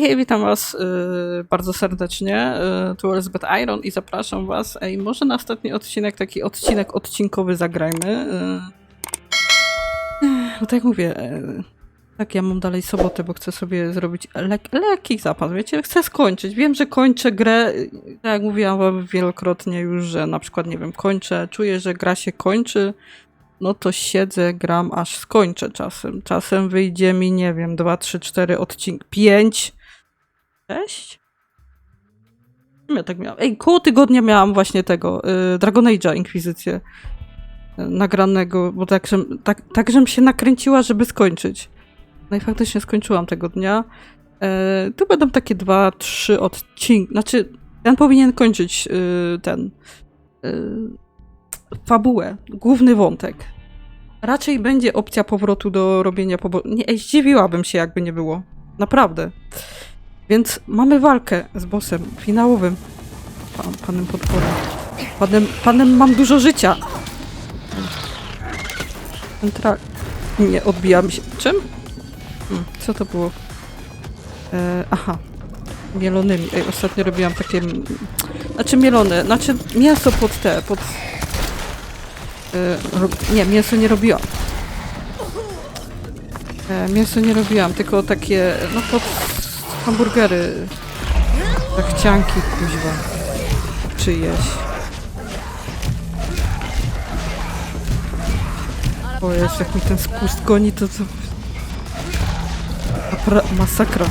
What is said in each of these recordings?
Hej, witam was y, bardzo serdecznie. Y, tu Elizabeth Iron i zapraszam was. Ej, może na ostatni odcinek, taki odcinek odcinkowy zagrajmy. Y, no tak jak mówię, y, tak, ja mam dalej sobotę, bo chcę sobie zrobić lek lekki zapas, wiecie, chcę skończyć. Wiem, że kończę grę, tak jak mówiłam wam wielokrotnie już, że na przykład, nie wiem, kończę, czuję, że gra się kończy, no to siedzę, gram, aż skończę czasem. Czasem wyjdzie mi, nie wiem, 2, 3, 4 odcinki, 5, 6? Ja tak miałam. Ej, koło tygodnia miałam właśnie tego, y, Dragon Age'a Inkwizycję y, nagranego, bo tak, żem, tak, tak, żem się nakręciła, żeby skończyć. No i faktycznie skończyłam tego dnia. E, tu będą takie dwa, trzy odcinki. Znaczy, ten powinien kończyć y, ten y, fabułę, główny wątek. Raczej będzie opcja powrotu do robienia pobo... Nie, zdziwiłabym się, jakby nie było. Naprawdę. Więc mamy walkę z bossem finałowym. Pan, panem potworem. Panem, panem mam dużo życia. Centra... Nie, odbijam się. Czym? Hmm, co to było? E, aha. Mielonymi. Ej, ostatnio robiłam takie... Znaczy mielone, znaczy mięso pod te, pod... E. Nie, mięso nie robiłam. E, mięso nie robiłam, tylko takie, no pod hamburgery. Zachcianki, kuźwa. Czyjeś. O jest, jak mi ten spust goni, to co... Masakra.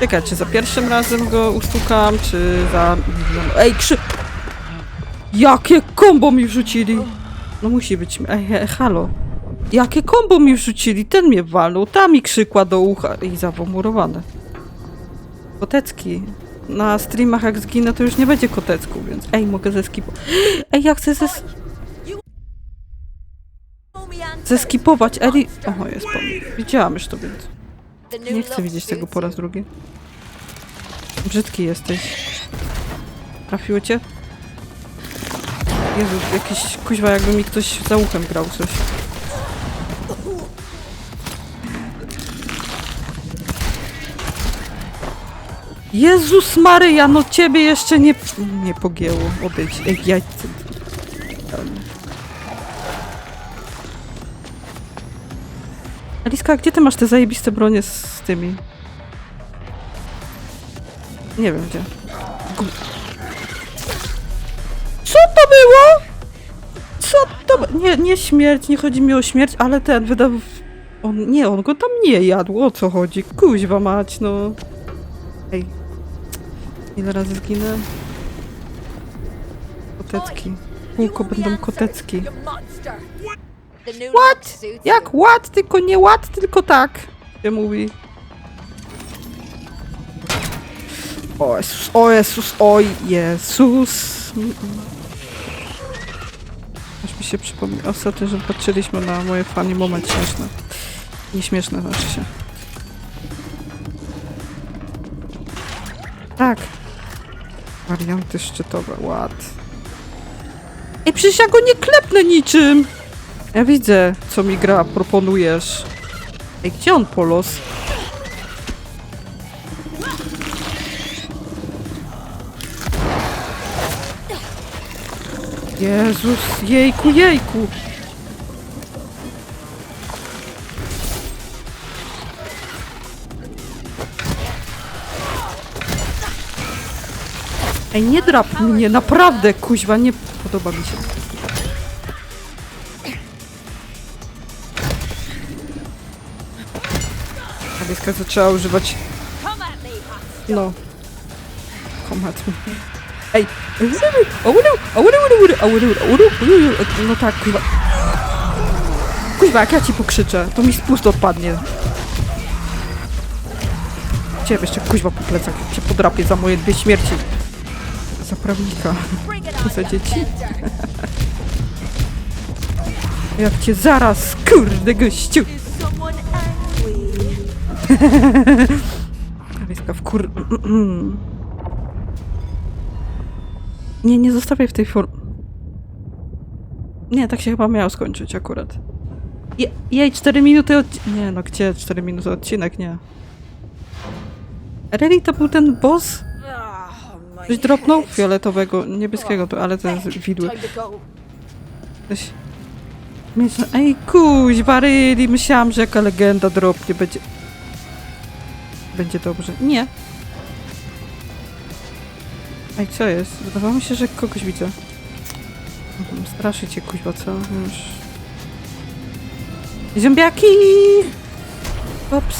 Czekaj, czy za pierwszym razem go ustukam, czy za... Ej, krzy... Jakie kombo mi wrzucili! No musi być... Ej, halo. Jakie kombo mi wrzucili? Ten mnie walnął, ta mi krzykła do ucha i zawomurowane. Kotecki. Na streamach jak zginę, to już nie będzie kotecku, więc... Ej, mogę zeskipować. Ej, ja chcę zes... zeskipować. Eli... Oho, jest pomysł. Widziałam już to, więc... Nie chcę widzieć tego po raz drugi. Brzydki jesteś. Trafiło cię? Jezu, jakiś kuźwa, jakby mi ktoś za uchem grał coś. Jezus Maryja, no ciebie jeszcze nie, nie pogięło. Odejdź, ej, jajce. Aliska, gdzie ty masz te zajebiste bronie z, tymi? Nie wiem gdzie. Co to było? Co to... Nie, nie śmierć, nie chodzi mi o śmierć, ale ten wydał... On, nie, on go tam nie jadł, o co chodzi? Kuźwa mać, no. Ej. Ile razy zginę? Kotecki. Kółko będą kotecki. What? Jak ład, tylko nie ład, tylko tak. Się mówi. O Jezus, o Jezus, oj Jezus. Aż mi się przypomina ostatnio, że patrzyliśmy na moje fani moment śmieszne. Nieśmieszne znaczy się. Tak. Warianty szczytowe, ład. Ej, przecież ja go nie klepnę niczym! Ja widzę, co mi gra proponujesz. Ej, gdzie on polos? Jezus, jejku, jejku! Ej, nie drap mnie, naprawdę, kuźwa, nie podoba mi się. Aliska zaczęła używać... No. Komat mi. Ej! No tak, kuźwa. Kuźwa, jak ja ci pokrzyczę, to mi spust odpadnie. Ciebie jeszcze kuźwa po plecach cię podrapię za moje dwie śmierci. Za prawnika. Za dzieci. Jak cię zaraz, kurde gościu! Aliska w kur... Nie, nie zostawiaj w tej form... Nie, tak się chyba miało skończyć akurat. Je, jej, 4 minuty od... Nie no, gdzie 4 minuty odcinek? Nie. Really to był ten boss? Coś dropnął? Fioletowego, niebieskiego, to, ale to jest widły. Coś... Myślę, ej kuźwa, really, myślałam, że jaka legenda dropnie, będzie... Będzie dobrze. Nie. Ej, co jest? Wydawało mi się, że kogoś widzę. Mhm, Straszy cię, kuźwa, co? Już... Zombiaki! Ops.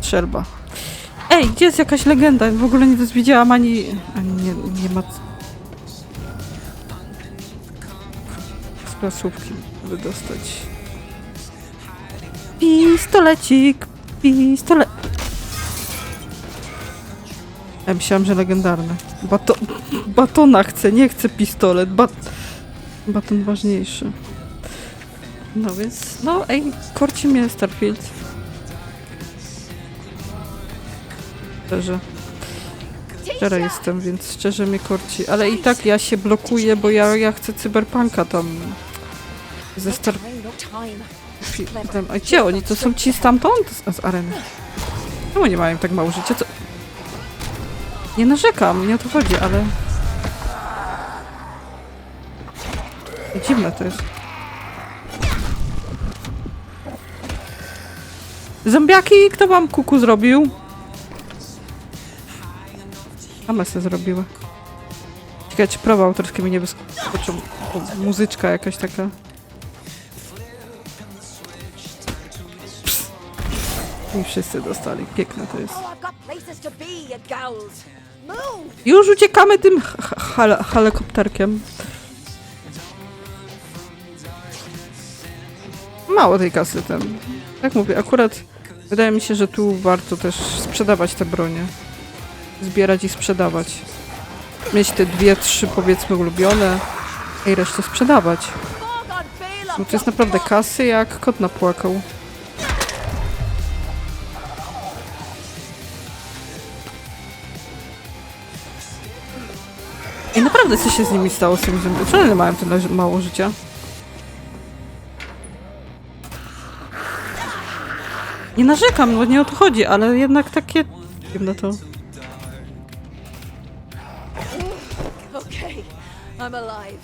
Strzelba. Ej, gdzie jest jakaś legenda? W ogóle nie widziałam ani... ani nie, nie ma... Z placówki wydostać. Pistolecik! Pistolet... Ja myślałam, że legendarny. Bato... Batona chcę, nie chcę pistolet. Bat... Baton ważniejszy. No więc... No ej, korci mnie Starfield. Szczerze. Szczera jestem, więc szczerze mnie korci. Ale i tak ja się blokuję, bo ja, ja chcę cyberpunka tam. Ze Star... Tam, a gdzie oni? To są ci stamtąd? Z, z areny. Czemu nie mają tak mało życia? Co? Nie narzekam, nie o to chodzi, ale... Dziwne to jest. Zombiaki! Kto wam kuku zrobił? Same se zrobiły. Ciekawe, czy prawa autorskie mi nie wyskoczą. Muzyczka jakaś taka. I wszyscy dostali. Piękne to jest. Już uciekamy tym hel- helikopterkiem. Mało tej kasy ten. Jak mówię, akurat wydaje mi się, że tu warto też sprzedawać te bronie. Zbierać i sprzedawać. Mieć te dwie, trzy powiedzmy ulubione, i resztę sprzedawać. Bo to jest naprawdę kasy jak kot napłakał. I naprawdę co się z nimi stało z tymi zombiami? Czemu one mają tyle mało życia? Nie narzekam, no nie o to chodzi, ale jednak takie... Dziwne to. I'm alive.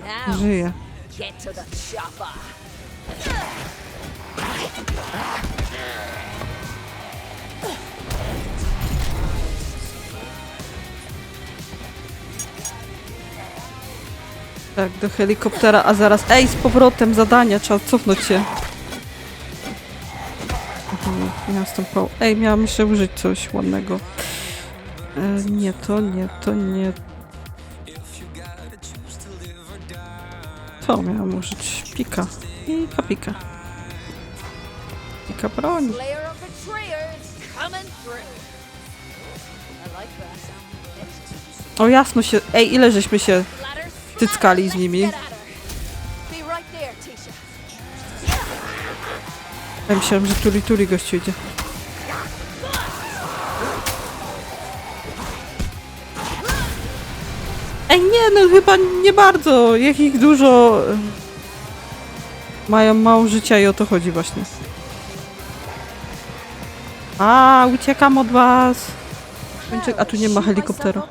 Now, Żyje. get to the chopper. Tak, do helikoptera, a zaraz... Ej, z powrotem zadania, trzeba cofnąć się. Mhm, Miałem po... Ej, miałam jeszcze użyć coś ładnego. E, nie to, nie to, nie... To miałam użyć. Pika. Pika, pika. Pika broń. O jasno się... Ej, ile żeśmy się... Tyckali z nimi. Ja myślałam, że tuli tuli gościu idzie. Ej, nie, no chyba nie bardzo. Jak ich dużo. Mają mało życia i o to chodzi właśnie. A, uciekam od was. A tu nie ma helikoptera.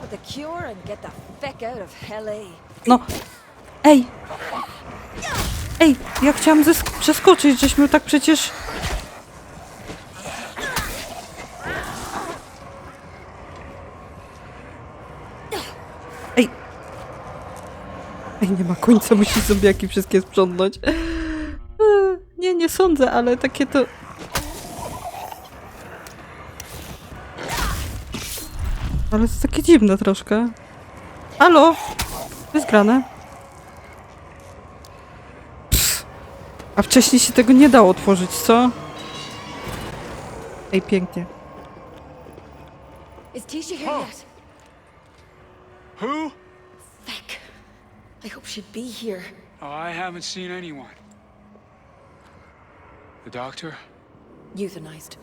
No. Ej! Ej, ja chciałam zesk- przeskoczyć, żeśmy tak przecież... Ej, nie ma końca, musi zombiaki wszystkie sprzątnąć. Eee, Nie, nie sądzę, ale takie to... Ale to takie dziwne troszkę. Halo? To jest grane. Psz. A wcześniej się tego nie dało otworzyć, co? Ej, pięknie. Is Tisha here yet? Who? Feck. I hope she'd be here. Oh, I haven't seen anyone. The doctor? Euthanized.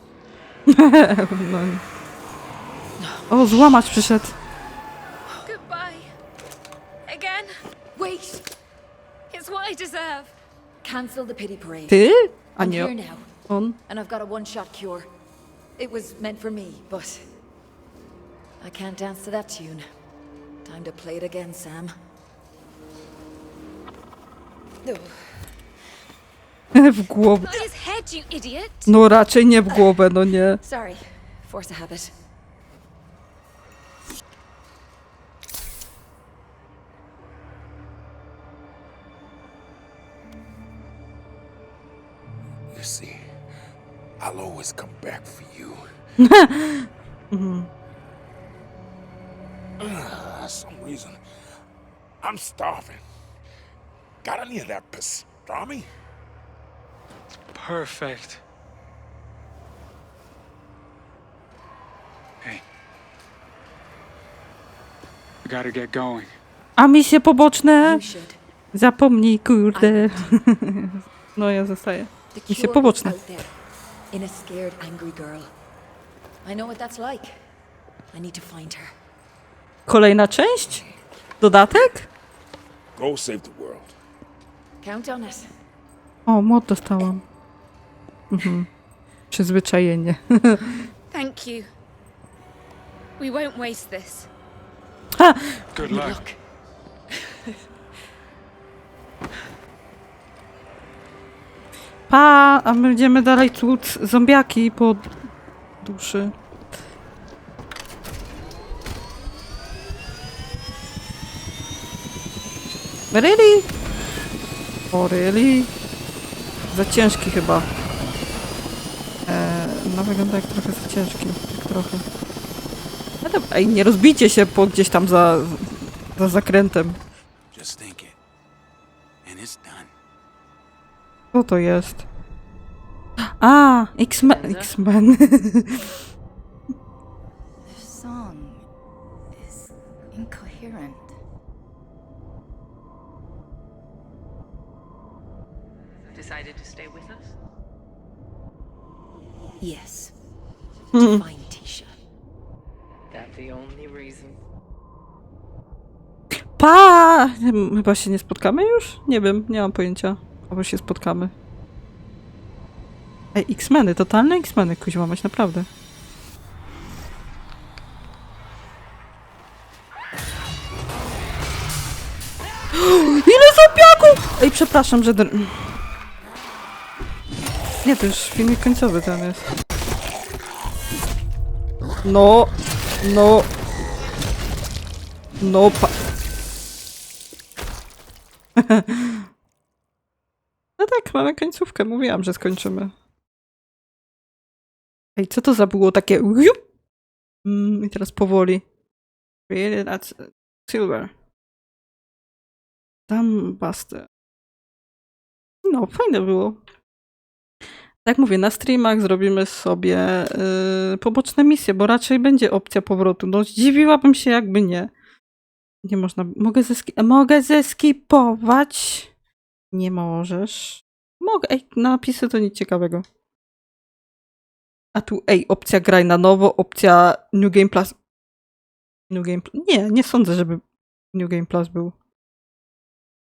No. O, złamać przyszedł. Goodbye. Again? Wait! It's what I deserve. Cancel the pity parade. Ty? A I'm nie here now, on. and I've got a one-shot cure. It was meant for me, but I can't dance to that tune. Time to play it again, Sam. W głowę. Not his head, you idiot! No raczej nie w głowę, no nie. Sorry. Force a habit. You see, I'll always come back for you. Ah, some reason, I'm starving. Got any of that pastrami? Perfect. Hey. We gotta get going. A misje poboczne? You should. Zapomnij, kurde. No ja zostaję. The Misje cure is poboczne. out there. In a scared, angry girl. I know what that's like. I need to find her. Kolejna część? Dodatek? Go save the. Count on it. O, mod dostałam. Mhm. Przyzwyczajenie. Thank you. We won't waste this. Good luck. Pa, a my będziemy dalej tłuc zombiaki po duszy. Really? O, really? Za ciężki chyba. Eee, no wygląda jak trochę za ciężki. Tak trochę. No dobra, Ej, nie rozbijcie się po gdzieś tam za, za zakrętem. Co to jest? A, X-Men. X-Men. Incoherent. Stay with us? Yes. to find Tisha. That the only reason? Pa! Hmm, Chyba się nie spotkamy już? Nie wiem, nie mam pojęcia. Albo się spotkamy. Ej, X-Meny, totalne X-Meny, kuźma, mać naprawdę. Ile zombiaków! Ej, przepraszam, że... Nie, to już filmik końcowy ten jest. No, no, no, pa... No tak, mamy końcówkę. Mówiłam, że skończymy. Ej, co to za było takie... Mm, I teraz powoli. Really, that's silver. Dumbbuster. No, fajne było. Tak mówię, na streamach zrobimy sobie yy, poboczne misje, bo raczej będzie opcja powrotu. No, zdziwiłabym się, jakby nie. Nie można. Mogę, zeski mogę zeskipować. Nie możesz. Mogę. Ej, napisy to nic ciekawego. A tu, ej, opcja graj na nowo, opcja New Game Plus. New Game Plus. Nie, nie sądzę, żeby New Game Plus był.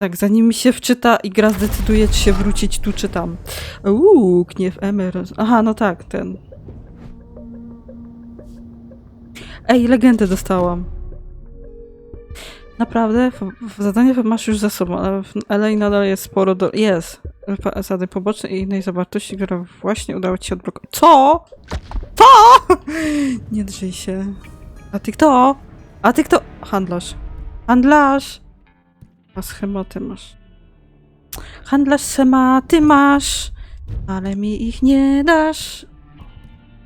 Tak, zanim mi się wczyta i gra zdecyduje, czy się wrócić tu, czy tam. Uuu, gniew Emer. Aha, no tak, ten. Ej, legendę dostałam. Naprawdę? Zadanie masz już za sobą, ale w LA nadal jest sporo do... Jest. Zasady poboczne i innej zawartości, które właśnie udało ci się odblokować. Co? Co? Nie drzyj się. A ty kto? A ty kto? Handlarz. Handlarz! A schematy masz. Handlarz schematy masz, ale mi ich nie dasz.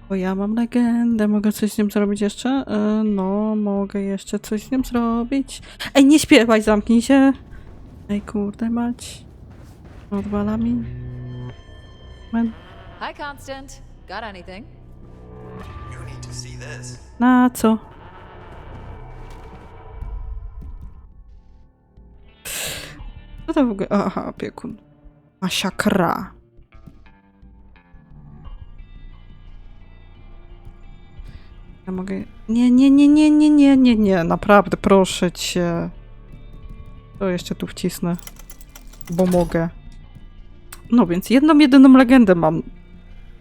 Bo ja mam legendę, mogę coś z nim zrobić jeszcze? E, no, mogę jeszcze coś z nim zrobić. Ej, nie śpiewaj, zamknij się. Ej, kurde mać. Odwala mi. Men. Hi, Constant. Got anything? You need to see this. Na co? Co to w ogóle? Aha, opiekun. Masakra. Ja mogę... Nie, nie, nie, nie, nie, nie, nie, nie. Naprawdę, proszę cię. To jeszcze tu wcisnę. Bo mogę. No więc jedną, jedyną legendę mam.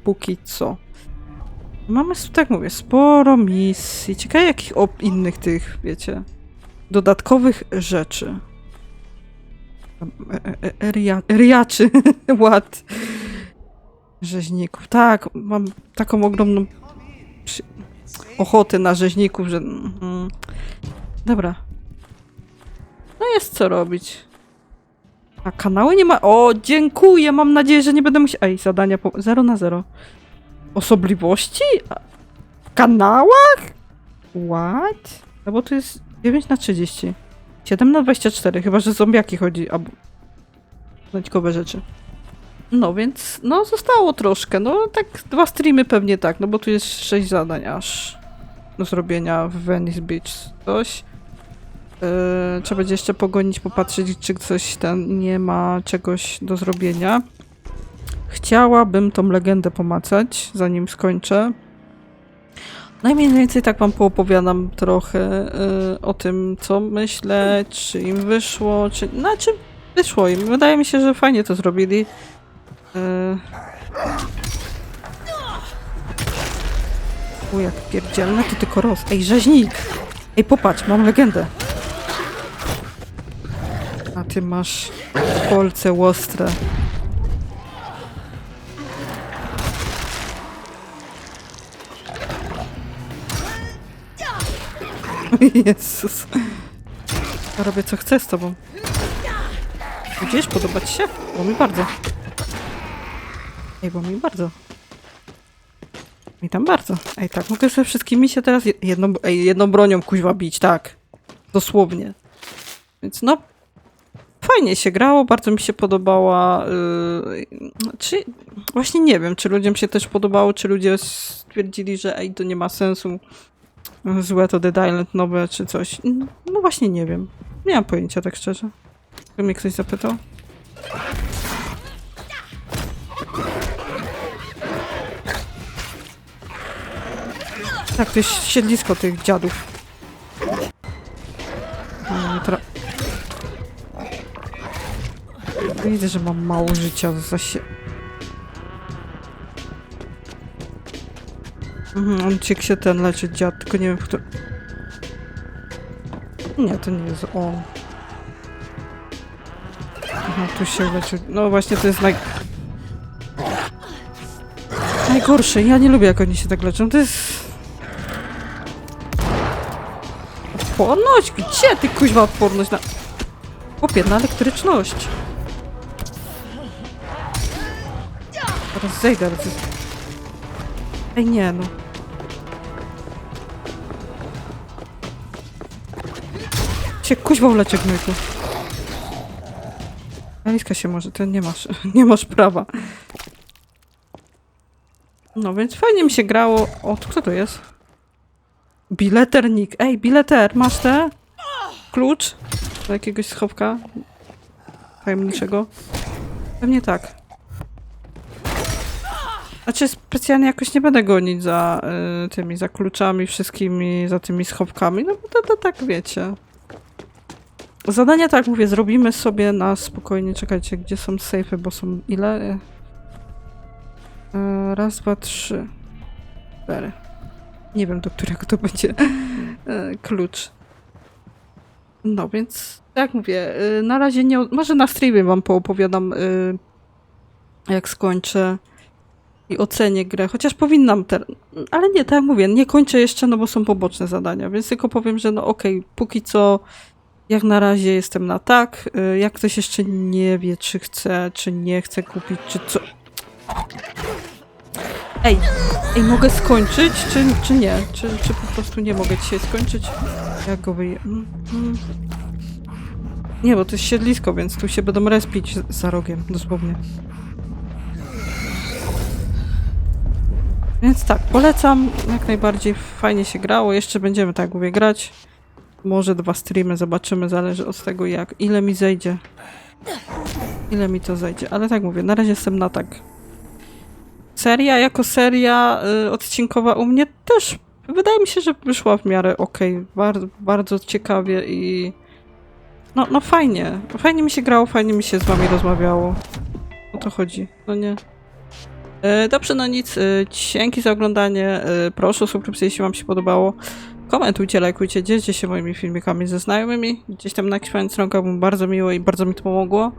Póki co. Mamy, tak mówię, sporo misji. Ciekawe jakich innych tych, wiecie, dodatkowych rzeczy. Eria, eriaczy, ład. Rzeźników. Tak, mam taką ogromną przy... ochotę na rzeźników, że... Mhm. Dobra. No jest co robić. A kanały nie ma... O, dziękuję! Mam nadzieję, że nie będę musiał... Ej, zadania po... 0 na 0. Osobliwości? W kanałach? What? No bo to jest 9 na 30. 7 na 24, chyba że zombiaki chodzi, albo dodatkowe rzeczy. No więc, no zostało troszkę, no tak dwa streamy pewnie tak, no bo tu jest 6 zadań aż do zrobienia w Venice Beach coś. Yy, trzeba będzie jeszcze pogonić, popatrzeć, czy coś tam nie ma czegoś do zrobienia. Chciałabym tą legendę pomacać, zanim skończę. No i mniej więcej tak wam poopowiadam trochę y, o tym, co myślę, czy im wyszło, czy... Znaczy, wyszło im. Wydaje mi się, że fajnie to zrobili. Y... U, jak pierdzielne, to tylko roz. Ej, rzeźnik! Ej, popatrz, mam legendę. A ty masz kolce ostre. Jezus. Robię co chcę z tobą. Widzisz, podoba ci się? Bo mi bardzo. Ej, bo mi bardzo. Mi tam bardzo. Ej, tak, mogę ze wszystkimi się teraz je- jedną, ej, jedną bronią kuźwa bić, tak. Dosłownie. Więc no, fajnie się grało, bardzo mi się podobała. Yy, czy, właśnie nie wiem, czy ludziom się też podobało, czy ludzie stwierdzili, że ej, to nie ma sensu złe to Dead Island nowe czy coś. No, no właśnie nie wiem. Nie mam pojęcia tak szczerze. Gdyby mnie ktoś zapytał. Tak, to jest siedlisko tych dziadów. O, nie tra... Widzę, że mam mało życia w Mhm, on cię się ten leczy dziad, tylko nie wiem kto... Nie, to nie jest on. Aha, tu się leczy... No właśnie, to jest naj... Najgorsze, ja nie lubię jak oni się tak leczą, to jest... Odporność? Gdzie ty kuźwa odporność na... Chłopie, na elektryczność. Teraz zejdę, ale. Ej, nie no. Cię kuźwa uleczy gnojku. Aliska się może, ty nie masz, nie masz prawa. No więc fajnie mi się grało. O, kto to jest? Bileternik. Ej, bileter, masz te? Klucz? Do jakiegoś schowka? Tajemniczego? Pewnie tak. Znaczy specjalnie jakoś nie będę gonić za y, tymi, za kluczami wszystkimi, za tymi schowkami, no bo to, to tak wiecie. Zadania, tak mówię, zrobimy sobie na spokojnie. Czekajcie, gdzie są safe'y, bo są ile? E, raz, dwa, trzy, cztery. Nie wiem, do którego to będzie e, klucz. No więc, jak mówię, y, na razie nie... Może na streamie wam poopowiadam, y, jak skończę i ocenię grę, chociaż powinnam ale nie, tak jak mówię, nie kończę jeszcze, no bo są poboczne zadania, więc tylko powiem, że no okej, póki co jak na razie jestem na tak, Y, jak ktoś jeszcze nie wie, czy chce, czy nie chce kupić, czy co... Ej, ej, mogę skończyć, czy, czy nie? Czy, czy po prostu nie mogę dzisiaj skończyć? Jak go wyje... Mm, mm. Nie, bo to jest siedlisko, więc tu się będą respić za rogiem, dosłownie. Więc tak, polecam, jak najbardziej fajnie się grało, jeszcze będziemy tak mówię grać. Może dwa streamy, zobaczymy, zależy od tego jak, ile mi zejdzie. Ile mi to zejdzie, ale tak mówię, na razie jestem na tak. Seria jako seria y, odcinkowa u mnie też wydaje mi się, że wyszła w miarę okej, bardzo, bardzo ciekawie i no, no fajnie, fajnie mi się grało, fajnie mi się z wami rozmawiało. O to chodzi, no nie? E, Dobrze, no nic. e, Dzięki za oglądanie. e, Proszę o subskrypcję, jeśli wam się podobało. Komentujcie, lajkujcie, dzielcie się moimi filmikami ze znajomymi. Gdzieś tam na jakichś fajnych stronkach było bardzo miło i bardzo mi to pomogło.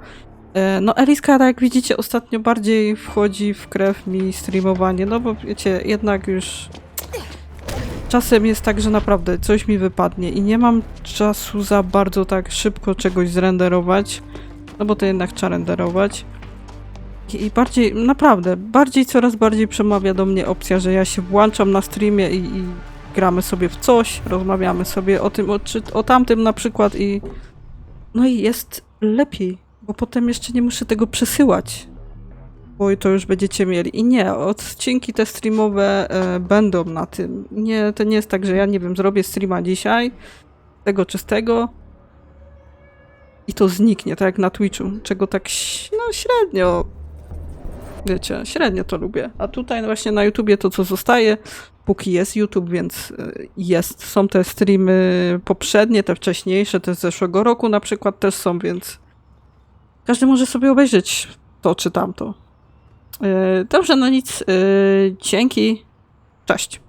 E, No Eliska, tak jak widzicie, ostatnio bardziej wchodzi w krew mi streamowanie, no bo wiecie, jednak już czasem jest tak, że naprawdę coś mi wypadnie i nie mam czasu za bardzo tak szybko czegoś zrenderować, no bo to jednak trzeba renderować. I bardziej, naprawdę, bardziej, coraz bardziej przemawia do mnie opcja, że ja się włączam na streamie i, i gramy sobie w coś, rozmawiamy sobie o tym, o, czy, o tamtym na przykład i no i jest lepiej, bo potem jeszcze nie muszę tego przesyłać, bo to już będziecie mieli. I nie, odcinki te streamowe e, będą na tym. Nie, to nie jest tak, że ja nie wiem, zrobię streama dzisiaj, tego czy z tego i to zniknie, tak jak na Twitchu, czego tak no średnio wiecie, średnio to lubię. A tutaj właśnie na YouTubie to co zostaje, póki jest YouTube, więc y, jest. Są te streamy poprzednie, te wcześniejsze, te z zeszłego roku na przykład też są, więc każdy może sobie obejrzeć to czy tamto. Y, Dobrze, no nic. y, Dzięki. Cześć.